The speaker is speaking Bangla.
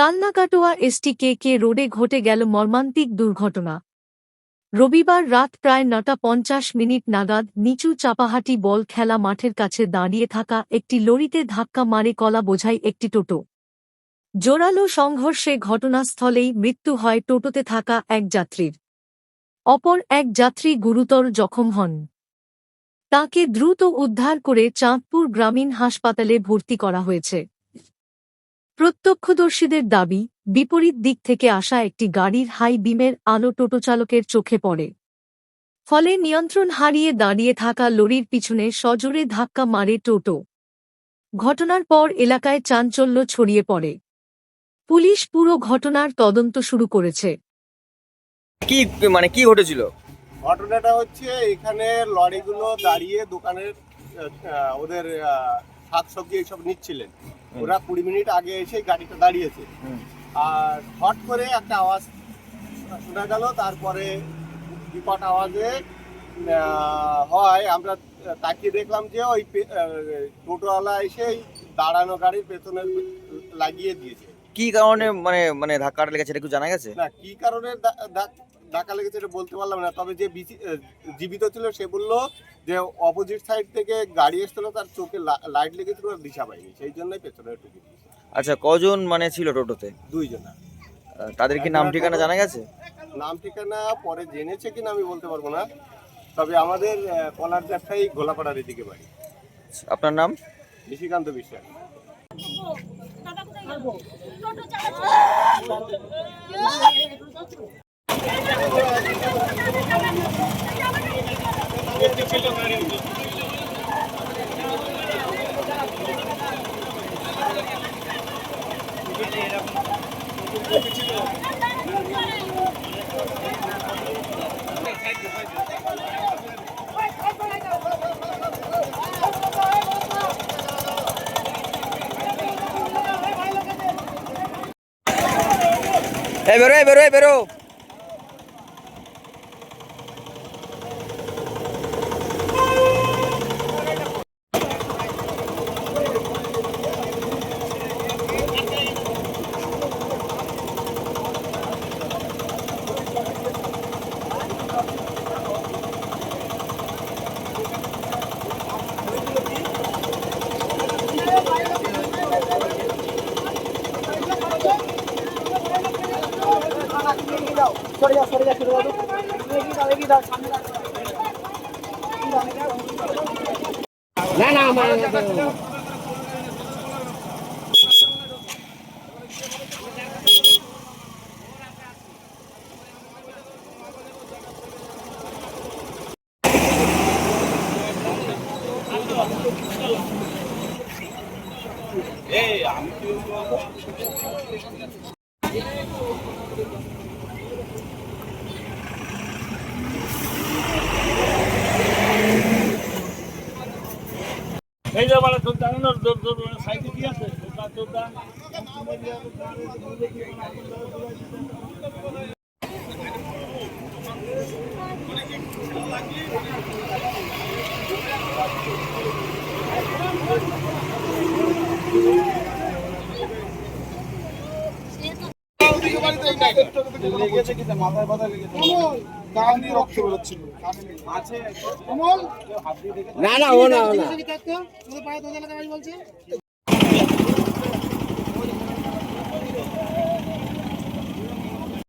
কালনাকাটোয়া এসটি কে কে রোডে ঘটে গেল মর্মান্তিক দুর্ঘটনা। রবিবার রাত প্রায় নটা পঞ্চাশ মিনিট নাগাদ নিচু চাপাহাটি বল খেলা মাঠের কাছে দাঁড়িয়ে থাকা একটি লরিতে ধাক্কা মারে কলা বোঝাই একটি টোটো। জোরালো সংঘর্ষে ঘটনাস্থলেই মৃত্যু হয় টোটোতে থাকা এক যাত্রীর। অপর এক যাত্রী গুরুতর জখম হন। তাকে দ্রুত উদ্ধার করে চাঁদপুর গ্রামীণ হাসপাতালে ভর্তি করা হয়েছে। প্রত্যক্ষদর্শীদের দাবি বিপরীত দিক থেকে আসা একটি গাড়ির হাই বিমের আলো টোটো চালকের চোখে পড়ে। ফলে নিয়ন্ত্রণ হারিয়ে দাঁড়িয়ে থাকা লরির পিছনে সজোরে ধাক্কা মারে টোটো। ঘটনার পর এলাকায় চাঞ্চল্য ছড়িয়ে পড়ে। পুলিশ পুরো ঘটনার তদন্ত শুরু করেছে। কি মানে কি ঘটেছিল? ঘটনাটা হচ্ছে এখানে লরিগুলো দাঁড়িয়ে দোকানের ওদের শাকসবজি এইসব নিচ্ছিলেন। ওরা কুড়ি মিনিট আগে এসে গাড়িটা দাঁড়িয়েছে। আর হট করে একটা আওয়াজ শোনা গেল তারপরে বিকট আওয়াজে হয়। আমরা তাকিয়ে দেখলাম যে ওই টোটোওয়ালা এসে দাঁড়ানো গাড়ির পেছনে লাগিয়ে দিয়েছে। কি কারণে মানে মানে ধাক্কাটা লেগেছে এটা একটু জানা গেছে? না কি কারণে ধাক্কা লেগেছে এটা বলতে পারলাম না। তবে যে জীবিত ছিল সে বলল যে অপোজিট সাইড থেকে গাড়ি এসেছিল তার চোখে লা- লাইট লেগেছিল আর দিশা পাইনি সেই জন্যই পেছনে ঢুকে আচ্ছা কজন মানে ছিল টোটোতে? দুইজনা। তাদের কি নাম ঠিকানা জানা গেছে? নাম ঠিকানা পরে জেনেছে কিনা আমি বলতে পারব না। তবে আমাদের কলার ব্যবসায়ী গোলাপাড়ার এদিকে বাড়ি। আপনার নাম? নিশিকান্ত বিশ্বাস। Eh, hey, baru, eh, baru, eh, baru. এই বেরো এই বেরো এই বেরো এই যে মানে তোর জানেন না তোর তোর সাইডে কি আছে তোর তোর দান না? না ও না ও না।